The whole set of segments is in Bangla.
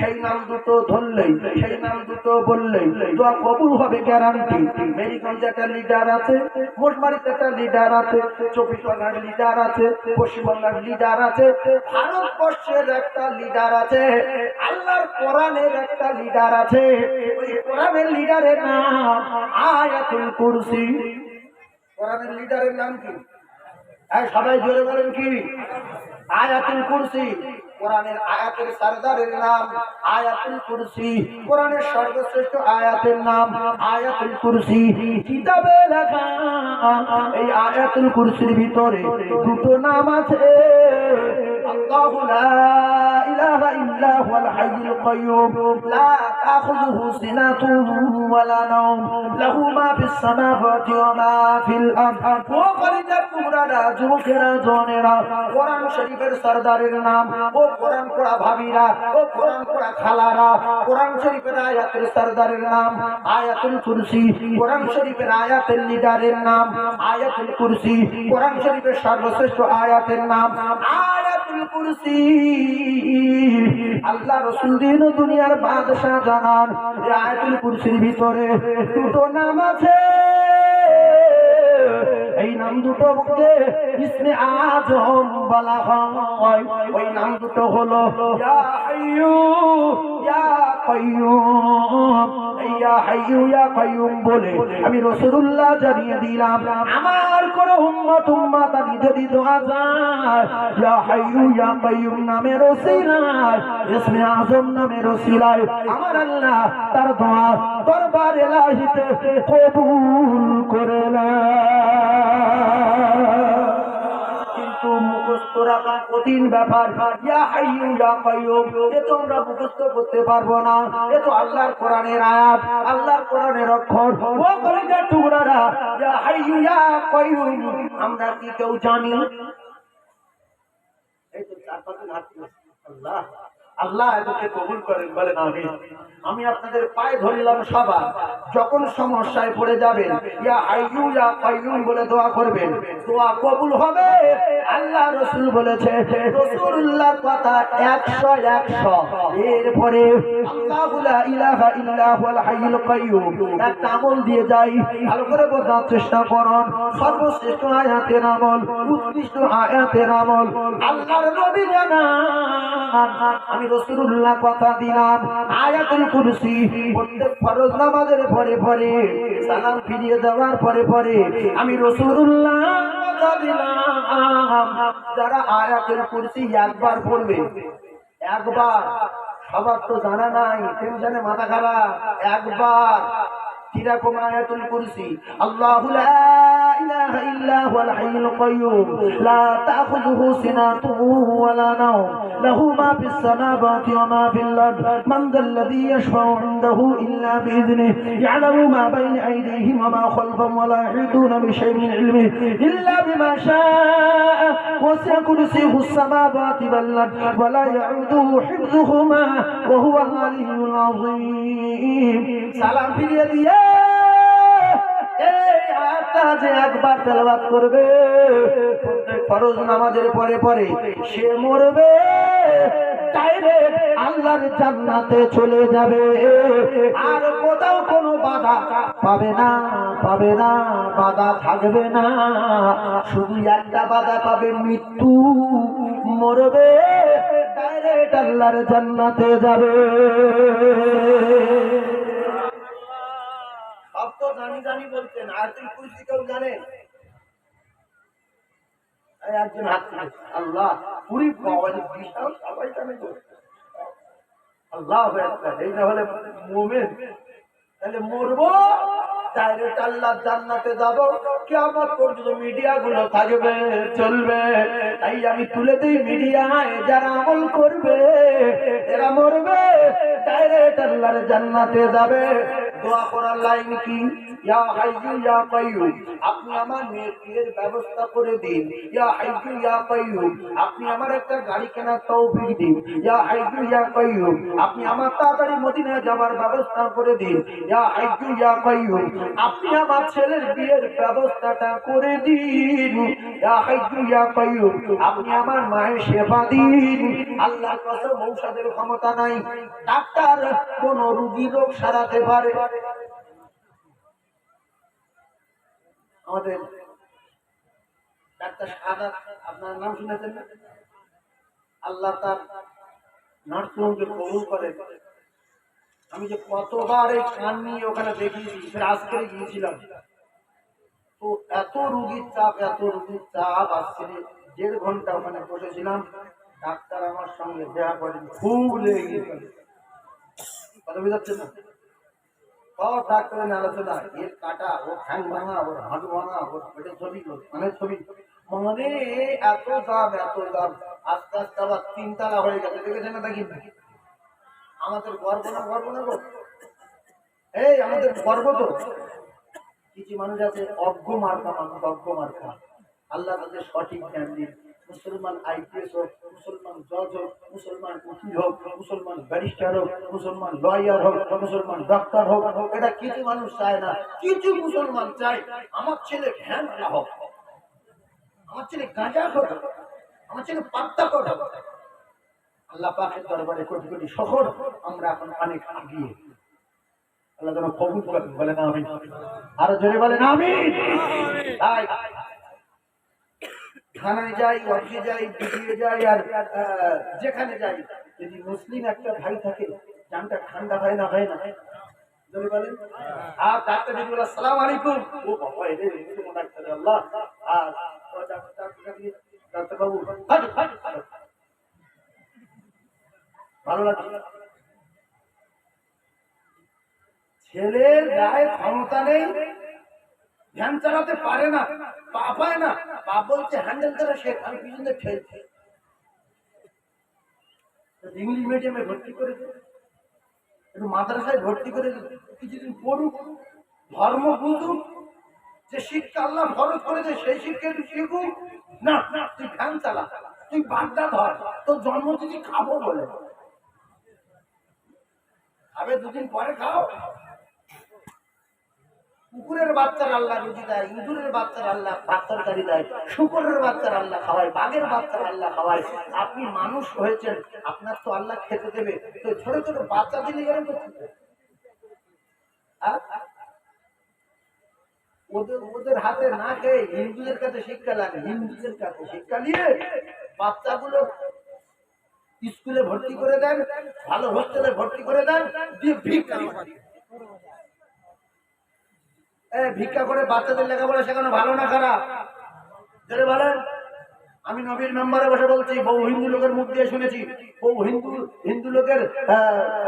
সেই নাম দুটো ধরলেই, সেই নাম দুটো বললেই, দোয়া কবুল হবে গ্যারান্টি মেরিগঞ্জে একটা লিডার আছে মোটমারিতে একটা লিডার আছে চব্বিশ পরগনার লিডার আছে, পশ্চিমবঙ্গের লিডার আছে, ভারতবর্ষের একটা লিডার আছে, আল্লাহর কোরআনের একটা লিডার আছে। ওই কোরআনের লিডারের নাম আয়াতুল কুরসি। কোরআনের লিডারের নাম কি? সবাই জোরে বলেন কি? আয়াতুল কুরসি, কোরআনের আয়াতের সর্দারের নাম। আয়াতুল কুরসি, কোরআনের সর্বশ্রেষ্ঠ আয়াতের নাম। আয়াতুল কুরসি, কিতাবে লেখা। এই আয়াতুল কুরসির ভিতরে দুটো নাম আছে। ইলাহা ইল্লা হুয়াল হাইয়ুল কাইয়্যুম লা তাখুযুহু সিনাতুন ওয়ালা নাওম। লাহু মা ফিস সামাওয়াতি ওয়া মা ফিল আরদ। ও কলিজার টুকরারা যুবকেরা, জনেরা, কোরআন শরীফের সরদারের নাম, ও কোরআন পড়া ভাবিরা, ও কোরআন পড়া খালারা, কোরআন শরীফের আয়াতের সরদারের নাম, আয়াতুল কুরসি, কোরআন শরীফের আয়াতের লিডারের নাম, আয়াতুল কুরসি, কোরআন শরীফের সর্বশ্রেষ্ঠ আয়াতের নাম, আয়াতুল কুরসি আল্লাহ রসুল দিন দুনিয়ার বাদশাহ জানান আয়াতুল কুরসির ভিতরে দুটো নাম আছে। এই নাম দুটো কে ইসমে আজম বলা হয়। ওই নাম দুটো হলো, ইয়া বলে আমি রাসূলুল্লাহ জানিয়ে দিলাম, আমার কোন উম্মত উম্মত আমি যদি দোয়া যায় ইয়া হাইয়ু, ইয়া কাইয়ুম নামের ওসিলায়, ইসমে আজম নামের ওসিলায়, আমার আল্লাহ তার দোয়া দরবার এলাহিতে কবুল করে নেয়। কিন্তু মুখস্থ রাখা কঠিন ব্যাপার। ইয়া হাইয়ু, ইয়া কাইয়ুম, এ তো আমরা মুখস্থ করতে পারব না। এ তো আল্লাহর কোরআনের আয়াত, আল্লাহর কোরআনের অক্ষর। ও কলেজের টুকরারা, ইয়া হাইয়ু, ইয়া কাইয়ুম, আমরা কি কেউ জানি? এই তো চার পাঁচজন আল্লাহ। আল্লাহ এদেরকে কবুল করেন, বলেন আমি আমি আপনাদের পায়ে ধরলাম সবার যখন সমস্যায় পড়ে যাবেন, ইয়া ইয়া বলে দোয়া করবেন। দোয়া কবুল হবে। আল্লাহ রসুল বলেছে কথা একশো একশো। এরপরে, আল্লাহু লা ইলাহা হাইয়ুল কাইয়ুম। আমল দিয়ে যাই, ভালো করে বোঝার চেষ্টা করুন। সর্বশ্রেষ্ঠ আয়াতের আমল, উৎকৃষ্ট আয়াতের আমল। আল্লাহর নবী আমি রসুল্লাহ কথা দিলাম, আয়াতুল কুরসি, প্রত্যেক ফরজ নামাজের পরে পরে, সালাম ফিরিয়ে দেওয়ার পরে পরে আমি রসুল্লাহ কথা দিলাম। যারা আয়াতুল কুরসি একবার পড়বে, একবার, সবার তো জানা নাই, টেনশনে মাথা খারাপ, একবার। কীরকম আয়াতুল কুরসি। আল্লাহু লা ইলাহা ইল্লা হুয়াল হাইয়ুল কাইয়ুম। লা তাখুযুহু সিনাতুহু ওয়া লা নাওম। লাহু মা ফিস সামাওয়াতি ওয়া মা ফিল আরদ। মান যাল্লাযী ইয়াশফাউ ইনদাহু ইল্লা বিইذনিহি ইয়ালামু মা বাইনা আইদিহিম ওয়া মা খালফাহুম ওয়া লা ইউহিতুনা বিশাই'ইন মিন ইলমিহি। ইল্লা বিমা শাআ ওয়াসিআ কুরসিয়ুহু السماوات والأرض ولا يعوده حفظهما وهو العلي العظيم سلام في اليد একবার তেলাওয়াত করবে ফরজ নামাজের পরে পরে সে মরবে। আল্লাহর জান্নাতে চলে যাবে। আর কোথাও কোনো বাধা পাবে না পাবে না, বাধা থাকবে না। শুধু একটা বাধা পাবে, মৃত্যু মরবে। ডাইরেক্ট আল্লাহর জান্নাতে যাবে। কেউ জানে? একজন আল্লাহ, পুরি সবাই জানে আল্লাহ হলে মুমিন। তাহলে মরবো? তাই আমি তুলে দিই মিডিয়ায় যারা আমল করবে এরা মরবে, ডাইরেক্ট আল্লাহর জান্নাতে যাবে। দোয়া করার লাইন কি? আপনি আমার মেয়ের ব্যবস্থা করে দিন। আপনি আমার একটা গাড়ি কেনার তৌফিক দিন। আপনি আমার তাড়াতাড়ি মদিনায় যাবার ব্যবস্থা করে দিন। আপনি আমার ছেলের বিয়ের ব্যবস্থাটা করে দিন। ইয়া হাইয়ু ইয়া কাইয়ুম আপনি আমার মায়ের সেবা দিন। আল্লাহর কসম ঔষধের ক্ষমতা নাই। ডাক্তার কোন রোগী রোগ সারাতে পারে। আমাদের আপনার নাম শুনেছেন আল্লাহ তার নার্সিংহোমকে কবুল করেন। আমি যে কতবার এই কান নিয়ে ওখানে দেখিয়েছি আজকে গিয়েছিলাম তো এত রুগীর চাপ, এত রুগীর চাপ আসছে দেড় ঘণ্টা ওখানে বসেছিলাম। ডাক্তার আমার সঙ্গে দেখা করেন, খুব লেগে গিয়েছিল কথা বুঝাচ্ছে না? সব ডাক্তারের আলোচনা এর কাটা, ওর ঠ্যাং ভাঙা, ওর হাঁটু ভাঙা, ওর পেটের ছবি, ওর ছবি। মানে এত দাম এত দাম। আস্তে আস্তে আবার তিনতলা হয়ে গেছে। দেখেছেন না দেখি আমাদের গর্ব না গর্ব না গো? এই, আমাদের গর্ব তো। কিছু মানুষ আছে, অজ্ঞ মার্কা মানুষ, অজ্ঞ মার্কা। আল্লাহ তাদের সঠিক জ্ঞান দিন মুসলমান আইপিএস হোক মুসলমান জজ হোক মুসলমান উকিল হোক মুসলমান ব্যারিস্টার হোক মুসলমান লয়ার হোক মুসলমান ডাক্তার হোক এটা কিছু মানুষ চায় না কিছু মুসলমান চায় আমার ছেলে ধ্যান হোক আমার ছেলে গাঁজা হোক আমার ছেলে পাত্তা হোক। আল্লাহ পাকের দরবারে কোটি কোটি শহর আমরা এখন অনেক আগিয়ে আল্লাহ যেন কবুল করেন বলেন আমি আরও জোরে বলেন আমি তাই। থানায় যাই অফিসে যাই বিডিও যাই আর যেখানে যাই, যদি মুসলিম একটা ভাই থাকে, জানটা ঠান্ডা হয় না হয় না? ছেলের গায়ে ক্ষমতা নেই ধ্যান চালাতে পারে না, পা পায় না। পা বলছে হ্যান্ডেল করা শেখ, আমি পিছনে ঠেলছি। ইংলিশ মিডিয়ামে ভর্তি করে। একটু মাদ্রাসায় ভর্তি করে। কিছুদিন পড়ুক, ধর্ম বুঝুক, যে শিক্ষা আল্লাহ ফরজ করেছে, সেই শিক্ষা একটু শিখুক। না তুই ফ্যান চালা, তুই বাগদা ধর, তোর জন্ম যদি খাব বলে। খাবে দুদিন পরে খাও। কুকুরের বাচ্চার আল্লাহ রুজি দেয়, ইঁদুরের বাচ্চার আল্লাহ ভাত তরকারি দেয়, শুকরের বাচ্চার আল্লাহ খাওয়ায়, বাঘের বাচ্চার আল্লাহ খাওয়ায়। আপনি মানুষ হয়েছেন, আপনার তো আল্লাহ খেতে দেবে। তো ছোট ছোট বাচ্চা দিলে গেলেন তো ওদের ওদের হাতে না খেয়ে হিন্দুদের কাছে শিক্ষা লাগে। হিন্দুদের কাছে শিক্ষা নিয়ে বাচ্চাগুলো স্কুলে ভর্তি করে দেন, ভালো হোস্টেলে ভর্তি করে দেন, দিয়ে ভিক্ষা ভিক্ষা করে বাচ্চাদের লেখাপড়া শেখানো ভালো না খারাপ? যেটা বলেন। আমি নবীর মেম্বারে বসে বলছি, বহু হিন্দু লোকের মুখ দিয়ে শুনেছি, বহু হিন্দু হিন্দু লোকের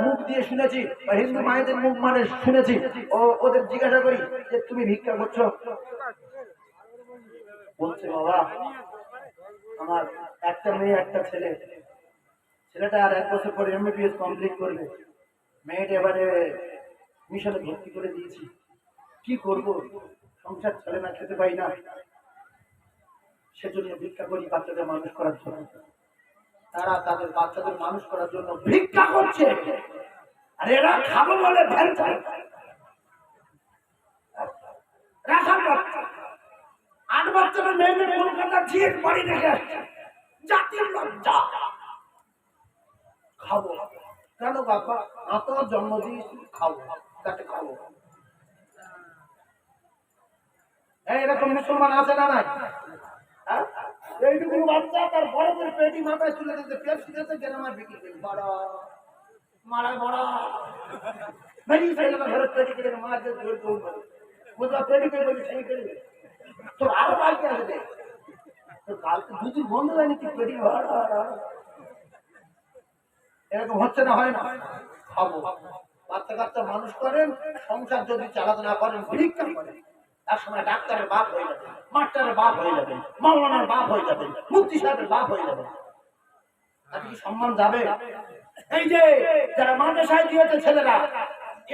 মুখ দিয়ে শুনেছি, বা হিন্দু মায়েদের মুখ মানে শুনেছি। ও, ওদের জিজ্ঞাসা করি যে তুমি ভিক্ষা করছ? বলছে, বাবা, আমার একটা মেয়ে, একটা ছেলে। ছেলেটা আর এক বছর পরে এমবিবিএস কমপ্লিট করবে। মেয়েটা এবারে মিশনে ভর্তি করে দিয়েছি। কি করব? সংসার চলে না খেতে পাই না। সেজন্য ভিক্ষা করি বাচ্চাদের মানুষ করার জন্য। তারা তাদের বাচ্চাদের মানুষ করার জন্য ভিক্ষা করছে। আর এরা খাব বলে খাব। কেন বাবা? আপনার জন্ম দিয়েছি খাব তাকে খাব এই এরকম মুসলমান আছে না নাই? হ্যাঁ? এইটুকু বাচ্চা তার বড় করে পেটি মাথায় দিতে পেপসি দিতে গ্রামে বিক্রি করি। বড়। মারা বড়। মেরি ফেলে ঘরে পেটি করে ধরে পেটি করে বলি সেই করে তোর আরও কালকে দুদিন বন্ধ হয়নি কি পেটি এরকম হচ্ছে না, হয় না? খাব। বাচ্চা কাচ্চা মানুষ করেন, সংসার যদি চালাতে না পারেন, ভিক্ষা করেন। এক সময় ডাক্তারের বাপ হয়ে মাস্টারের বাপ হয়ে মাওলানার বাপ হয়ে মুক্তি সাহেবের বাপ হয়ে তাতে কি সম্মান যাবে? এই যে যারা মাদ্রাসায় দিয়েছে ছেলেরা,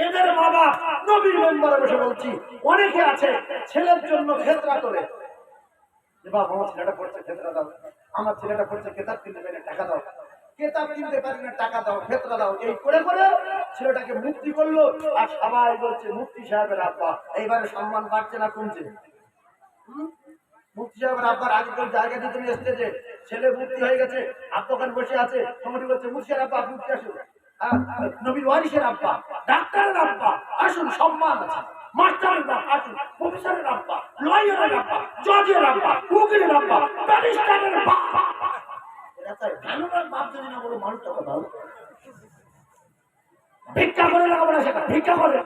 এদের মা বাপ নবীর মেম্বারে বসে বলছি, অনেকে আছে ছেলের জন্য ক্ষেত্রা করে। বাবা, আমার ছেলেটা পড়ছে ক্ষেত্রা দাও, আমার ছেলেটা পড়ছে কেতাব কিনতে টাকা দাও। কেতাব কিনতে পারি না টাকা দাও ক্ষেত্রা দাও। এই করে করে ছেলেটাকে মুক্তি করল আর সবাই বলছে মুক্তি সাহেবের আব্বা। এইবারে সম্মান বাড়ছে না কমছে? মুক্তি সাহেবের আব্বার আগেকার জায়গা দিয়ে তুমি স্টেজে ছেলে মুক্তি হয়ে গেছে আব্বা বসে আছে। তোমাকে বলছে মুর্শিয়ার আব্বা উঠে আসুন। হ্যাঁ, নবীর ওয়ারিসের আব্বা ডাক্তারের আব্বা আসুন সম্মান আছে। মাস্টারের বাপ আসুন প্রফেসরের আব্বা লয়ারের আব্বা জজের আব্বা উকিলের আব্বা ব্যারিস্টারের বাপ জানুবার বাপ ভিক্ষা করে লাগাবো না সেটা ভিক্ষা করে।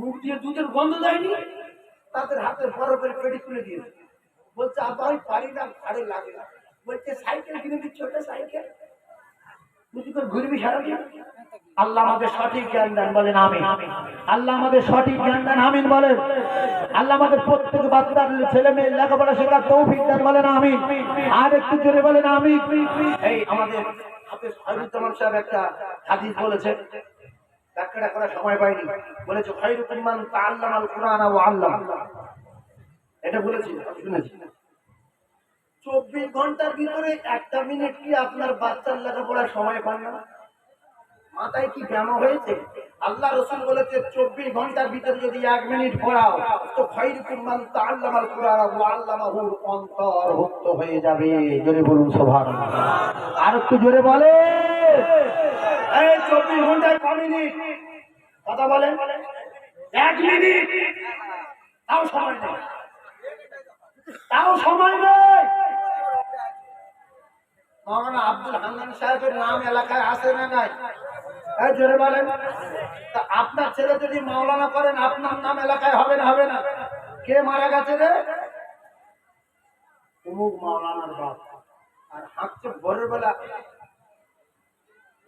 মুখ দিয়ে দুধের গন্ধ দেয়নি, তাদের হাতে বরফের পেটি তুলে দিয়েছে। বলছে আবার পারি না ভাড়ে লাগে না। বলছে, সাইকেল কিনে দিচ্ছে ওটা সাইকেল? আল্লাহ আমাদের সঠিক জ্ঞান আমিন। বলেন। আল্লাহ আমাদের প্রত্যেক বাচ্চার ছেলে লেখাপড়া শেখার তৌফিক বলেন আর একটু জোরে বলেন আমি আমাদের হাদিস করার সময় পাইনি। বলেছে এটা বলেছি চব্বিশ ঘণ্টার ভিতরে একটা মিনিট কি আপনার বাচ্চার লেখাপড়ার সময় পান না? মাথায় কি ব্যায়াম হয়েছে? আল্লাহ রসুল বলেছে, চব্বিশ ঘণ্টার ভিতরে যদি এক মিনিট পড়াও, তো খৈরুকুম মান তাআল্লামাল কুরআন ওয়া আল্লামাহু অন্তর্ভুক্ত হয়ে যাবে। জোরে বলুন, সুবহানাল্লাহ। আর একটু জোরে বলে। এই চব্বিশ ঘন্টায় ক মিনিট? কথা বলেন। এক মিনিট? তাও সময় নেই। তাও সময় নেই। আপনার ছেলে যদি মাওলানা করেন আপনার নাম এলাকায় হবে না হবে না কে মারা গেছে রে অমুক মাওলানার বাপ আর হাঁকছে ভোরের বেলা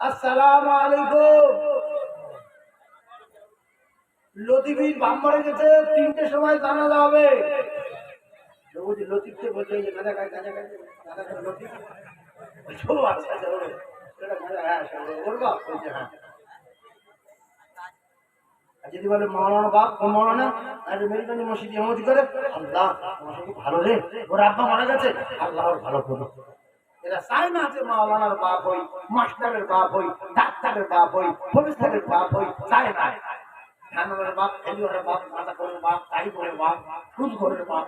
আসসালামু আলাইকুম লতিফির বাম মরে গেছে তিনটে সময় জানা যাবে লতিফকে বলছে যে গাঁজা গাঁজা গাঁজা লতিফ আচ্ছা আচ্ছা হ্যাঁ হ্যাঁ যদি বলে মৌলানা বাপ ও মৌলানা আর মেরিগঞ্জ মসজিদ এমতি করে আল্লাহ মসজিদ ভালো রে ওর আব্বা মারা গেছে আল্লাহ ওর ভালো করো চায় না যে মাস্টারের বাপ হই ডাক্তারের বাপ হই প্রফেসরের বাপ হই চায় না মাথা করে বাপ তাই করে বাপ সুদ করে বাপ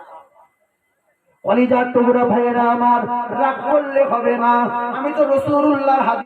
কলিজার টুকরা ভাইয়েরা আমার রাগ করলে হবে না। আমি তো রসুল্লাহ হাদিস